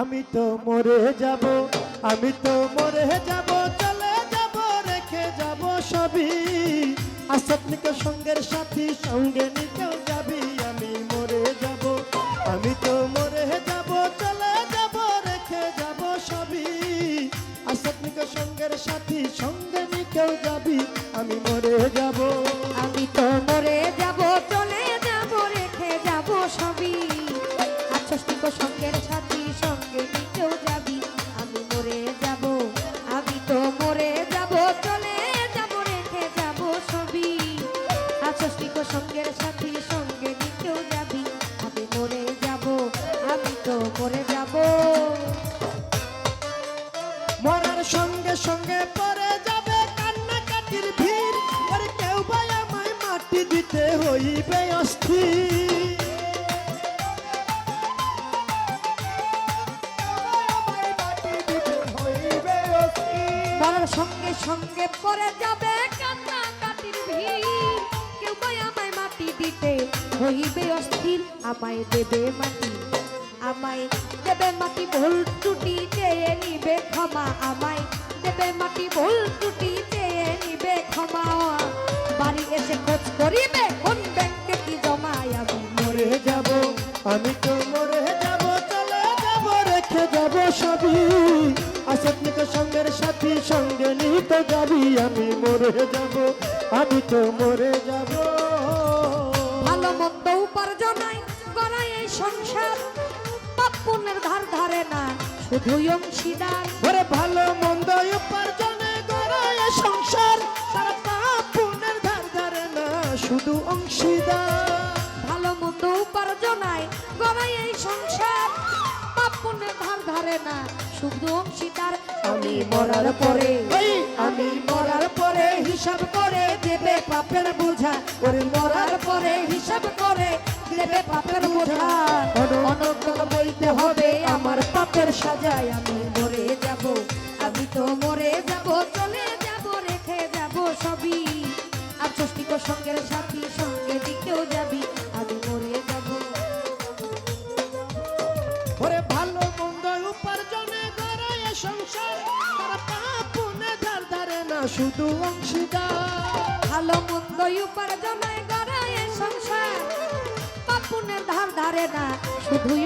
আমি তো মরে যাব, আমি তো মরে যাব, চলে যাব, রেখে যাব সবই। আসতনিক সঙ্গের সাথী, সঙ্গে নিকেও যাবি, আমি মরে যাব, আমি তো মরে যাব, চলে যাব, রেখে যাব সবই। আসতনিক সঙ্গের সাথী, সঙ্গে নিকেও যাবি, আমি মরে যাব। আমি তো মরে যাব, চলে যাব, রেখে যাব সবই। আচ্ছষ্টিক সঙ্গের সাথী সঙ্গে সঙ্গে পরে যাবে কান্নাকাটির ভিড়। আর কেউ বা আমায় মাটি দিতে হইবে অস্থির। সঙ্গে সঙ্গে পরে যাবে কান্না কাটির ভিড়। কেউ বা আমায় মাটি দিতে হইবে অস্থির। আমায় দেবে মাটি। আমায়। দেবে মাটি ভুল ত্রুটি চেয়ে নিবে ক্ষমা আমায়। দেবে মাটি ভুল ত্রুটি চেয়ে নিবে ক্ষমা। বাড়ি এসে খোঁজ করিবে কোন ব্যাংকে কি জমায় আমি? মরে যাব আমি তো মরে যাব চলে যাব রেখে যাব সবই। আসতনিক সঙ্গের সাথী সঙ্গে নিতে যাবি আমি মরে যাব আমি তো মরে যাব। ভালো মন্দ উপার্জনায় গড়াই সংসার। পুণ্যের ধার ধারে না শুধুই অংশীদার ওরে ভালো মন্দ উপার্জনে গড়ায় সংসার তারা পাপ পুণ্যের ধার ধারে না শুধু অংশীদার ভালো মন্দ উপার্জনায় গড়াই এই সংসার পাপ পুণ্যের ধার ধারে না শুধু অংশীদার আমি মরার পরে আমি মরার পরে হিসাব করে দেবে পাপের বোঝা। ওরে মরার পরে হিসাব করে দেবে পাপের বোঝা। অনন্তকাল বইতে হবে আমার পাপের সাজায় আমি মরে যাব। আমি তো মরে যাব চলে যাব রেখে যাব সবই। আর ষষ্ঠিক সঙ্গের সাথী সঙ্গে দিকেও যাবি আমি মরে যাব। ওরে ভালো মন্দ উপার্জনে গড়ায় সংসার তারা পাপ পুণ্যের ধার ধারে না শুধু অংশীদার। ভালো মন্দ উপার্জনায় গড়ায় সংসার ধার না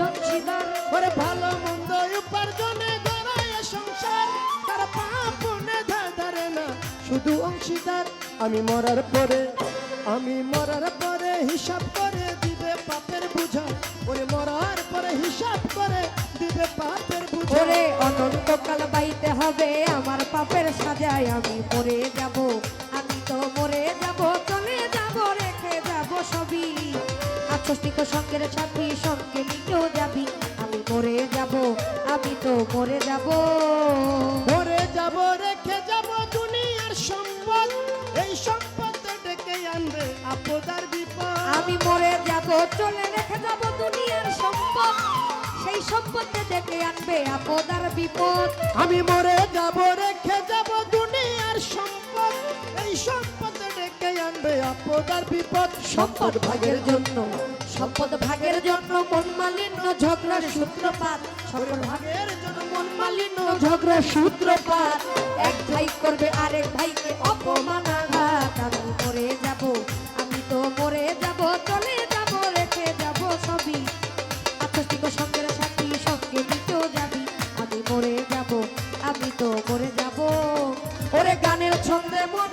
অংশীদার ওরে ভালো মন্দ উপার্জনে গড়ায় সংসার। তারা ধারে না শুধু অংশীদার। আমি মরার পরে আমি মরার পরে হিসাব করে দিবে পাপের বুঝা। ওরে মরার পরে হিসাব করে দিবে পাপের বুঝা। ওরে অনন্তকাল বাইতে হবে আমার পাপের সাজায় আমি পরে যাব। আচ্ছষ্টিক সঙ্গের সাথী সঙ্গে নিতেও যাবি। আমি মরে যাব আমি তো মরে যাব। মরে যাব রেখে যাব দুনিয়ার সম্পদ। এই সম্পদ ডেকে আনবে আপদার বিপদ। আমি মরে যাব চলে রেখে যাব দুনিয়ার সম্পদ। সেই সম্পদকে ডেকে আনবে আপদার বিপদ। আমি মরে যাব রেখে যাব দুনিয়ার সম্পদ। এই সম্পদ ডেকে আনবে আপদার বিপদ। সম্পদ ভাগের জন্য। সম্পদ ভাগের জন্য মন মালিন্য ঝগড়ার সূত্রপাত। সকল ভাগের জন্য মন মালিন্য ঝগড়ার সূত্রপাত। এক ভাই করবে, আরেক ভাইকে অপমানাঘাত। আমি মরে যাব, আমি তো মরে যাব, চলে যাব, রেখে যাব সবই। আত্মষ্টিক সঙ্গের সাথী সঙ্গে দিতেও যাবি। আমি মরে যাব, আমি তো মরে যাব। ওরে গানের ছন্দে মন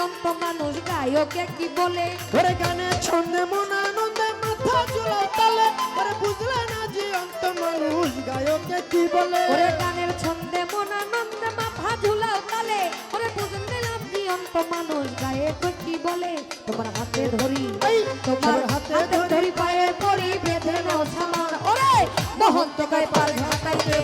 না মানুষ গায়কে কি বলে ওরে গানে ছন্দে মন আনন্দে মাথা চুলাও তালে। ওরে বুঝলে না জীবন্ত মানুষ গায়কে কি বলে? ওরে গানের ছন্দে মন আনন্দে মাথা ঝুলাও তালে। ওরে বুঝবে না জীবন্ত মানুষ গায়ক কি বলে? তোমার হাতে ধরি তোমার হাতে ধরি। পায়ে পরি বেঁধে নাও সামার। ওরে মহন্ত গায়ে পাল ঝাঁটাইতে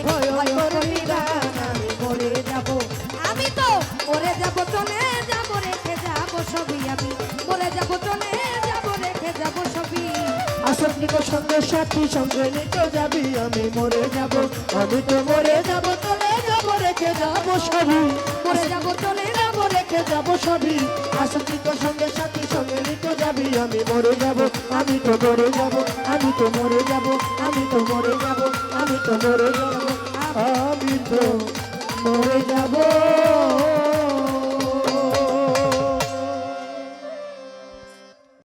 আসন্নিক সঙ্গে, সাথী সঙ্গে নিতে যাবি, আমি মরে যাব। আমি তো মরে যাব চলে যাব, রেখে যাব সবই। মরে যাব চলে যাব, রেখে যাব সবই। আসন্নিক সঙ্গে, সাথী সঙ্গে নিতে যাবি, আমি মরে যাব। আমি তো মরে যাব, আমি তো মরে যাব, আমি তো মরে যাব, আমি তো মরে যাব, আমি তো মরে যাব।